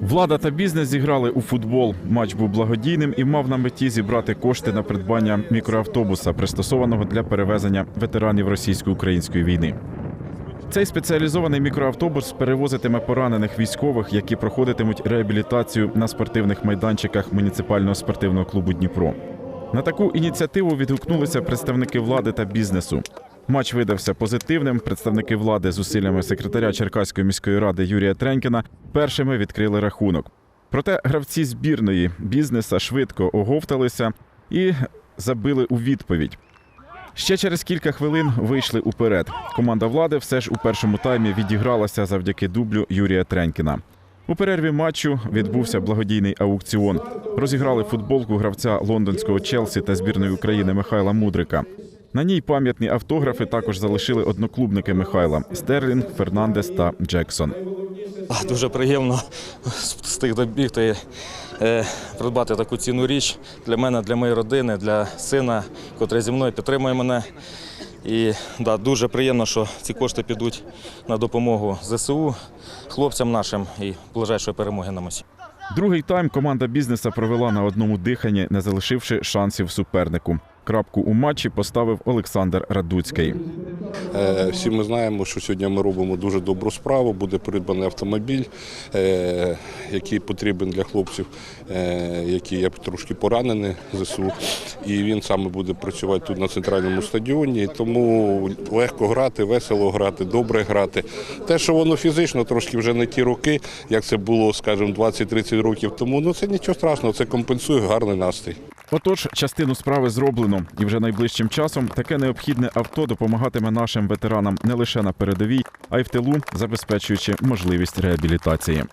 Влада та бізнес зіграли у футбол. Матч був благодійним і мав на меті зібрати кошти на придбання мікроавтобуса, пристосованого для перевезення ветеранів російсько-української війни. Цей спеціалізований мікроавтобус перевозитиме поранених військових, які проходитимуть реабілітацію на спортивних майданчиках муніципального спортивного клубу Дніпро. На таку ініціативу відгукнулися представники влади та бізнесу. Матч видався позитивним. Представники влади з усиллями секретаря Черкаської міської ради Юрія Тренькіна першими відкрили рахунок. Проте гравці збірної бізнеса швидко оговталися і забили у відповідь. Ще через кілька хвилин вийшли уперед. Команда влади все ж у першому таймі відігралася завдяки дублю Юрія Тренькіна. У перерві матчу відбувся благодійний аукціон. Розіграли футболку гравця лондонського Челсі та збірної України Михайла Мудрика. На ній пам'ятні автографи також залишили одноклубники Михайла Стерлінг, Фернандес та Джексон. Дуже приємно встиг добігти, е, придбати таку цінну річ для мене, для моєї родини, для сина, котрий зі мною підтримує мене. І да, дуже приємно, що ці кошти підуть на допомогу ЗСУ, хлопцям нашим і ближайшої перемоги нам усім. Другий тайм команда бізнеса провела на одному диханні, не залишивши шансів супернику. Крапку у матчі поставив Олександр Радуцький. Е, Всі ми знаємо, що сьогодні ми робимо дуже добру справу. Буде придбаний автомобіль, е, який потрібен для хлопців, е, які є трошки поранені ЗСУ. І він саме буде працювати тут на центральному стадіоні. Тому легко грати, весело грати, добре грати. Те, що воно фізично трошки вже не ті роки, як це було, скажімо, 20-30 років тому. Ну це нічого страшного, це компенсує гарний настрій. Отож, частину справи зроблено, і вже найближчим часом таке необхідне авто допомагатиме нашим ветеранам не лише на передовій, а й в тилу, забезпечуючи можливість реабілітації.